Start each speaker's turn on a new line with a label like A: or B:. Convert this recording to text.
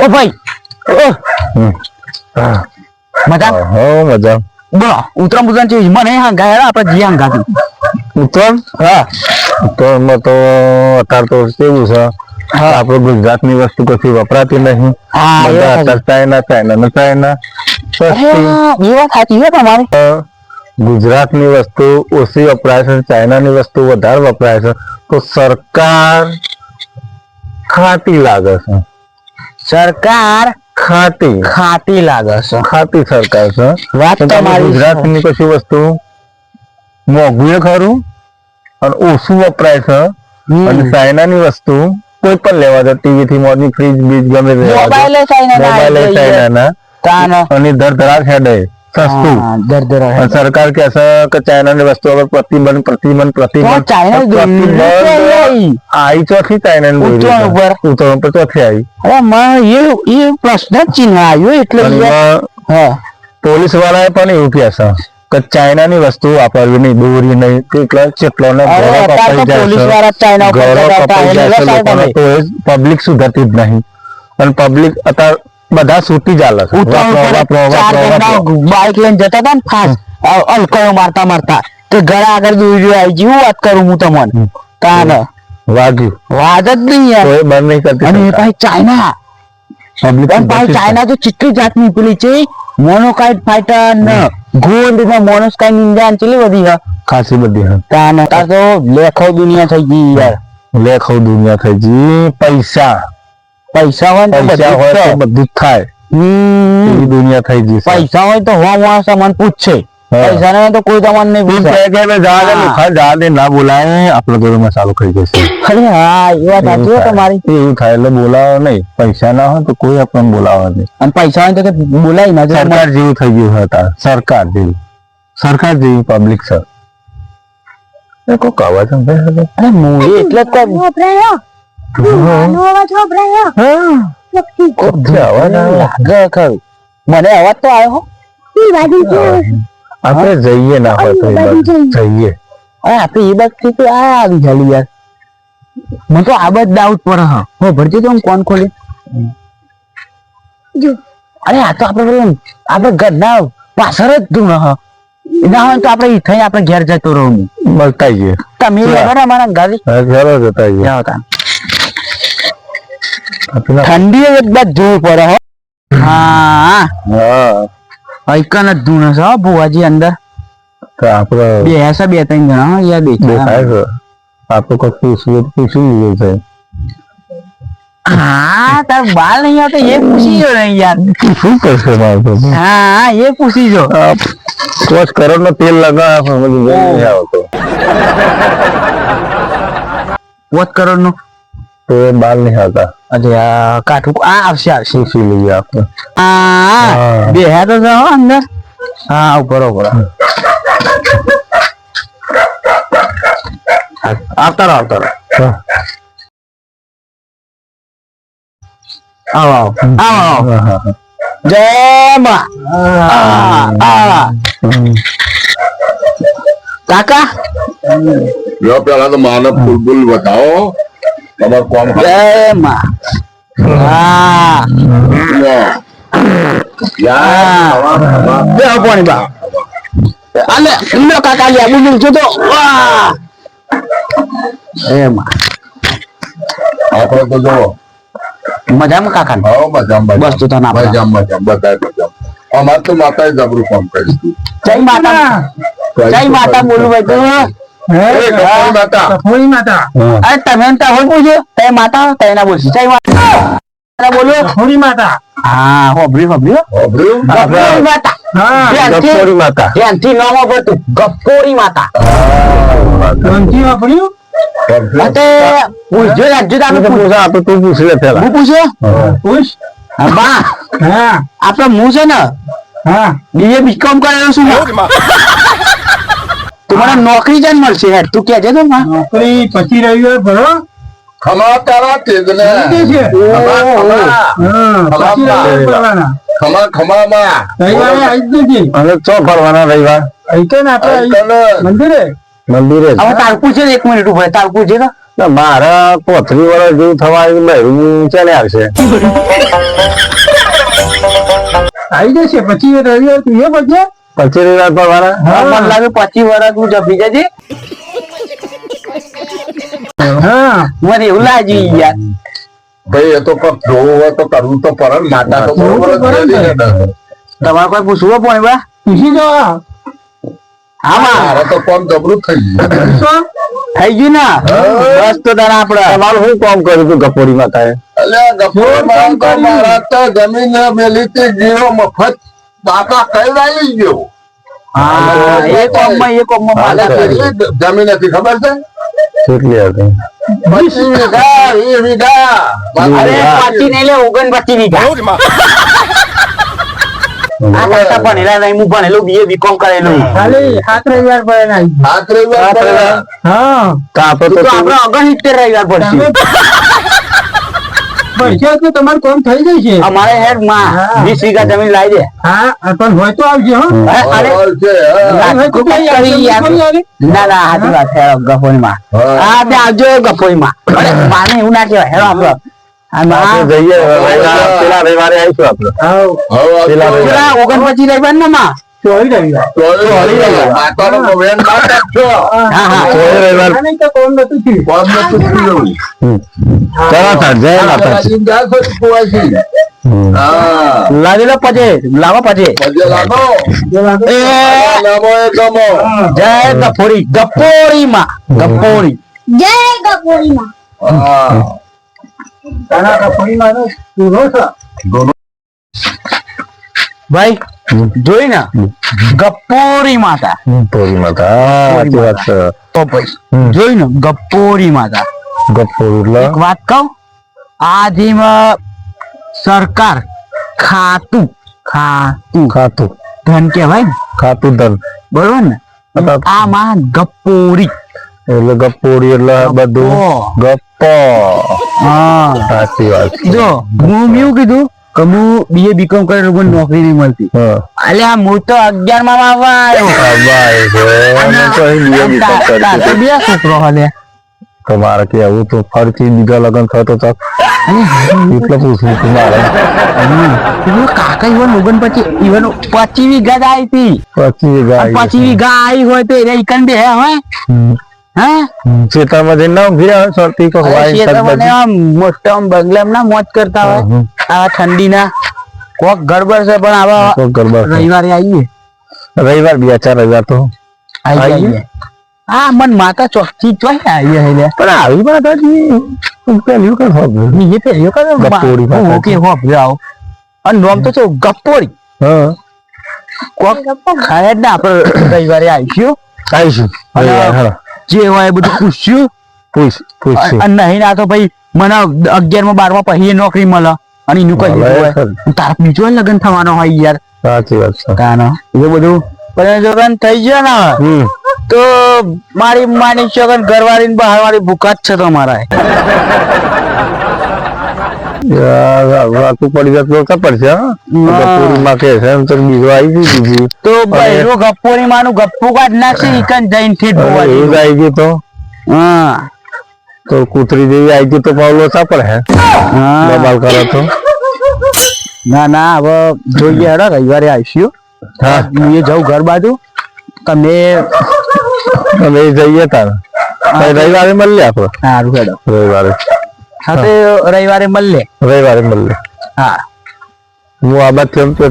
A: ઓ ભાઈ
B: હા
A: મજા?
B: હો મજા.
A: બોલો ઉતરાણ બુતરાણ છે મને હંગાય આપણે જી હંગાતું
B: ઉત્તમ
A: હા.
B: ઉત્તરમાં તો અત્યારે તો કેવું છે? આપણું ગુજરાતની વસ્તુ કશી વપરાતી નહીં.
A: હા,
B: બધા ચાઇના ચાઇના. ને ચાઇના
A: એ વાત સાચી છે તમારી.
B: ગુજરાતની વસ્તુ ઓછી વપરાય છે ચાઇનાની વસ્તુ વધારે વપરાય છે તો સરકાર ખાતી લાગે છે.
A: સરકાર
B: ખાતી
A: ખાતી લાગે છે.
B: ખાતી સરકાર છે.
A: વાત તમારી
B: ગુજરાતની કશી વસ્તુ મોંઘું ખરું અને ઓછું વપરાય છે. અને ચાઇનાની વસ્તુ કોઈ પણ લેવા જાય ટીવી થી મોડી ફ્રીજ બીજ ગમે તે
A: મોબાઈલે. ચાઇનાના
B: અને
A: દર
B: અને સરકાર दर दर કે ચાઇનાની વસ્તુ હવે चाइना પ્રતિબંધ
A: वस्तु
B: પ્રતિબંધ
A: ચાઇના
B: प्रतिबंध
A: प्रतिबंध
B: चाइना ચોથી ચાઇનાની દોરી
A: ઉત્તરાયણ
B: છે.
A: ઉપર.
B: ऊपर ऊपर ચોથી આવી
A: અરે માં એ ये પ્રશ્ન જ ચિહ્ન આવ્યો એટલે
B: પોલીસ વાળાએ પણ એવું કહે છે કે ચાઇનાની વસ્તુ વાપરવી નહીં દોરી નહીં કેટલા ચેટલો ને ગળો કપાઈ જાય છે. પબ્લિક સુધરતી જ નહીં. અને પબ્લિક અત્યારે બધા સૂતી ચાલે છે.
A: ઉત્તરાયણ
B: વાપરો,
A: ઉપર
B: વાપરો,
A: ચાર
B: વાપરો,
A: જણા
B: વાપરો.
A: બાઈક લઈને જતા હતા ને ફાસ્ટ અલકયો મારતા મારતા. તે ઘરે આગળ દોરી આવી ગઈ હું વાત કરું હું તમને? તાન.
B: વાગ્યું.
A: વાત જ નહીં યાર.
B: તો એ બંધ નહીં કરતી
A: અને એ
B: સરકાર.
A: પાછી ચાઇના.
B: Public
A: અને પાછી
B: સુધરતી જ
A: ચાઇના તો ચીટલી જાતની પેલી છે. મોનોકાઇટ ફાઈટર ને ગોંડ ને મોનોસ્કાઈ નિંજા ને ચેલી બધી હ.
B: નહીં. ખાસી બધી હા.
A: તાન તાર તો લેખો દુનિયા થઈ ગઈ યાર.
B: લે ખવ દુનિયા થઈ જી પૈસા.
A: પૈસા હોય ને
B: પૈસા હોય તો
A: છે.
B: બધું જ થાય. દુનિયા થઈ જશે
A: પૈસા હોય તો હો માણસ મને પૂછશે. પૈસા ને તો કોઈ તમને નહીં પૂછે.
B: કે મે જવા દે
A: હા.
B: લુખા દે ના બોલાય આપણો જોડે મસાલો ખાઈ જશે
A: અરે હા એ વાત સાચી છે તમારી.
B: એવું થાય એટલે બોલાવો નહીં. પૈસા ના હોય તો કોઈ આપણને બોલાવે નહીં.
A: અને પૈસા હોય તો કે બોલાય ના
B: સરકાર જેવું થઈ ગયું હતા સરકાર જેવું. સરકાર જેવી પબ્લિક છે. એ કો અવાજ છે.
A: ભાઈ અરે મૂવી એટલે જ કહું. મને અવાજ તો આવ્યો
B: આપણે જઈએ ના હોય તો એ બાજુ. જઈએ.
A: આપણે એ થી તો આ આવી જાલી યાર. મને તો આ બાદ ડાઉટ પડે હા. હો ભરતી તો હું કોણ ખોલી અરે આ તો આપણે આપડે આપણે ઘરના પાછળ જ તું હા. ના હોય તો આપણે થઈ આપણે ઘેર જતો રહું.
B: મળતા જઈએ
A: તમે અમારા ગાડી
B: ઘરે? જતા જઈએ
A: ઠંડી એક બાદ જોવું પડે હો હા
B: હા
A: હૈકન જ ધૂણ છે હો ભુવાજી અંદર
B: તો આપણે
A: બે હશે બે ત્રણ જણા હો યાર
B: દેખાય
A: દેખાય
B: છે આપણે કોઈક પૂછીએ તો પૂછી લઈએ છે
A: હા તાર બાલ નહીં આવતો એ પૂછી જો નહીં યાર
B: શું કરશે મારે તો
A: હા એ પૂછી જો
B: આ પાંચ કરોડ નો તેલ લગાવે પણ બધું નહીં આવતો
A: પોત કરોડનું
B: તો એ બાલ નહીં હતા
A: અરે આ કાઠું આ આવશે આવશે.
B: શું લઈએ આપણે
A: હા
B: હા.
A: બે હે તો જાઓ અંદર. હા ઉપર ઉપર. આવતા રહો આવતા રહો. આવો આવો. આવો આવો.
B: હા, હા, હા.
A: જય માં આ આ.
B: હમ.
A: કાકા?
C: જો પેલા તો માનવ ફૂલબુલ બતાવો. તમારે કોમ
A: જય માં. હા. બે પાણી બા. અલે લો કાકા લે બુજુ જો તો? વાહ. એમાં
C: આપણે તો જો
A: મજામાં કાકા
C: હો મજામ
A: બસ તો તને.
C: મજામ મજામ બધાય મજામ. અમારે તો માતાએ જબરું કામ કર્યું.
A: જય માતા. જય માતા બોલું ભાઈ આપડે હું છે ને
D: હા.
A: બીએ બીકોમ કરેલું છું ને તું મને નોકરી જ મળશે યાર. તું કહેજે તો માં
D: નોકરી પછી રવિવાર ભરો.
C: ખમા તારા તેજને.
D: છે?
C: ખમા ખમા.
D: હા પછી રવિવાર આવી જ નથી.
B: અને ચો ફરવાના રવિવાર?
D: અહીં તો ને આપણે મંદિરે?
B: મંદિરે
A: હવે તારકું છે ને એક મિનિટ ઊભા રહે. તારકું છે ને
B: મારા પોત્રી વર્ષ જેવું થવા આવ્યું ચાલે આવશે?
D: આવી જશે. પછી રવિવાર તું એ પછી
B: પછી રવિવાર પર
A: હા, મને લાગે પચીસ જપી જજે
D: હા
A: મને એવું લાગ્યું યાર.
C: ભાઈ એ તો જોવું હોય તો કરવું તો પર માતા તો બરોબર.
A: તમારે કોઈ પૂછવું પણ બા?
D: પૂછી જો
A: હા
C: મારે તો કોમ જબરું થઈ ગયું?
A: થઈ ગયું ને? બસ તો તારા આપડે.
B: તમારું શું કામ કર્યું હતું ગપોડી માતાએ
C: અલ્યા ગફુરભાઈ તો મારા તો જમીન મેલી તે જીવો મફત. બાપા કઈ આવી ગયો જમીન હતી ખબર છે? પચીસ વીઘા વીસ વીઘા
A: ઓગણ પચી વીઘા આ કરતા નહીં હું ભણેલું બીએ બીકોમ કરેલું.
D: ખાલી સાત રવિવાર પર એને આવી ગયું.
C: સાત રવિવાર. પડ્યા.
D: હા.
B: તો આપણે
A: તો
B: તો
A: આપણે સિત્તેર રવિવાર પડશે.
D: તો તમારું કામ થઈ જશે
A: અમારે હેડમાં
D: હા.
A: વીસ વીઘા જમીન લાવી દે.
D: હા પણ હોય તો આવજો હો.
C: છે.
A: ના ના સાચી વાત છે ગફોઈ માં
C: હા.
A: હા તે આવજો ગફોઈ માં માને એવું ના કહેવાય. હેડો આપડે આ માં
B: જઈએ પેલા રવિવારે આવીશું આપણે.
C: હવે આ
B: પેલા
C: તો-
A: પેલા ઓગણ પચી રવિવાર ને માં
D: ચોવી રવિવાર
C: ચોવીસ રવિવાર. માતાનો તો વેણ ના
A: હા હા.
B: ચોવીસ રવિવાર
D: નહીં તો કોમ નતું થયું.
C: કોમ નતું થયું.
B: ચલો તાર જય
C: આ
B: માતાજી.
C: લાગીને કુવાસી.
A: લાવી લો પજે લાવો પજે. એ.
C: એ ગમો.
A: જય ગફોરી ગફોરી માં ગફોરી
E: જય
C: હા.
D: તારા માં તો ચૂરો છે.
A: ભાઈ જોઈ ને ગપ્પોરી માતા
B: ગપોરી માતા.
A: તો પછી જોઈ ને ગપ્પોરી માતા.
B: ગપોરી
A: એક વાત કહું? આજે સરકાર ખાતું ખાતું.
B: ખાતું.
A: ધન કહેવાય ને?
B: ખાતું ધન.
A: બરોબર ને? આમાં ગપ્પોરી.
B: એટલે ગપોરી એટલે બધું ગપ્પો.
A: હા.
B: સાચી વાત.
A: જો હું એવું કીધું કે હું બીએ બીકોમ કરે લોકો નોકરી નહીં મળતી.
B: હા.
A: અલ્યા હું તો અગિયારમાં આવવા આવ્યો
B: તો
A: બે છોકરો હલે.
B: તમારે કે કેવું તો ફરીથી બીજા લગ્ન થતો તો એટલે પૂછવું તું
A: કાકા ઇવન ઓગણ પછી ઇવન પચી વીઘા આવી હતી.
B: પછી ગાય
A: પચી વીઘા આવી હોય તો એને ઈકન બે હોય
B: ખેતરમાં જઈને
A: ખેતરમાં આમ મોટા આમ બંગલામાં ના મોજ કરતા હોય. આ ઠંડીના. કોક ગડબડ છે પણ આવા
B: તો ગરબા
A: રવિવારે આવીએ.
B: રવિવાર બે ચાર રવિવાર તો.
A: આવીએ.
B: આવીએ?
A: મન માતા ચોકથી ચોઈ આવીએ
B: પણ આવી પણ પેલી વખત હોભળ્યું.
A: બીજે પેલીઓ કરે
B: ગપ્પોરી માતા.
A: ઓકે હોપ જાઓ. અને નોમ તો છે ગપ્પોરી
B: હા.
A: કોક ખાય જ ના આપણે રવિવારે આવીશું.
B: આવીશું.
A: જે હોય એ બધું પૂછ્યું. પૂછ્યું. નહીં ના તો ભાઈ મને અગિયારમાં બારમાં પછી નોકરી મળે અને એનું કઈ હોય. તાર બીજો લગ્ન થવાનો હોય યાર.
B: સાચી વાત છે.
A: તાનો. એ બધું પણ લગ્ન થઈ ગયો ને તો મારી માની છે ઘરવાળી ને બહાર વાળી ભૂકા જ છે તમારા.
B: રાખવું પડી જાય તો ખબર છે? હા. કે છે તો બીજો આવી ગયું બીજું.
A: તો બૈરો ગપ્પોરી માનું ગપ્પો કાઢ નાખશે ઈકન જઈને ઠીક ભોવાજી.
B: આવી ગયું તો?
A: હા.
B: તો કૂતરી જેવી આવી ગયું તો પાવલો સાપડ હે?
A: હા.
B: કરો તો.
A: ના ના હવે જોઈએ હેડો રવિવારે આવીશું.
B: હા.
A: હું એ જાઉં ઘર બાજુ. તમે
B: તમે જઈએ તાર. રવિવારે મળીએ આપણે?
A: સારું હેડો.
B: રવિવારે.
A: હા તો રવિવારે મળીએ.
B: રવિવારે મળીએ.
A: હા.
B: હું આ બાદ એમ તો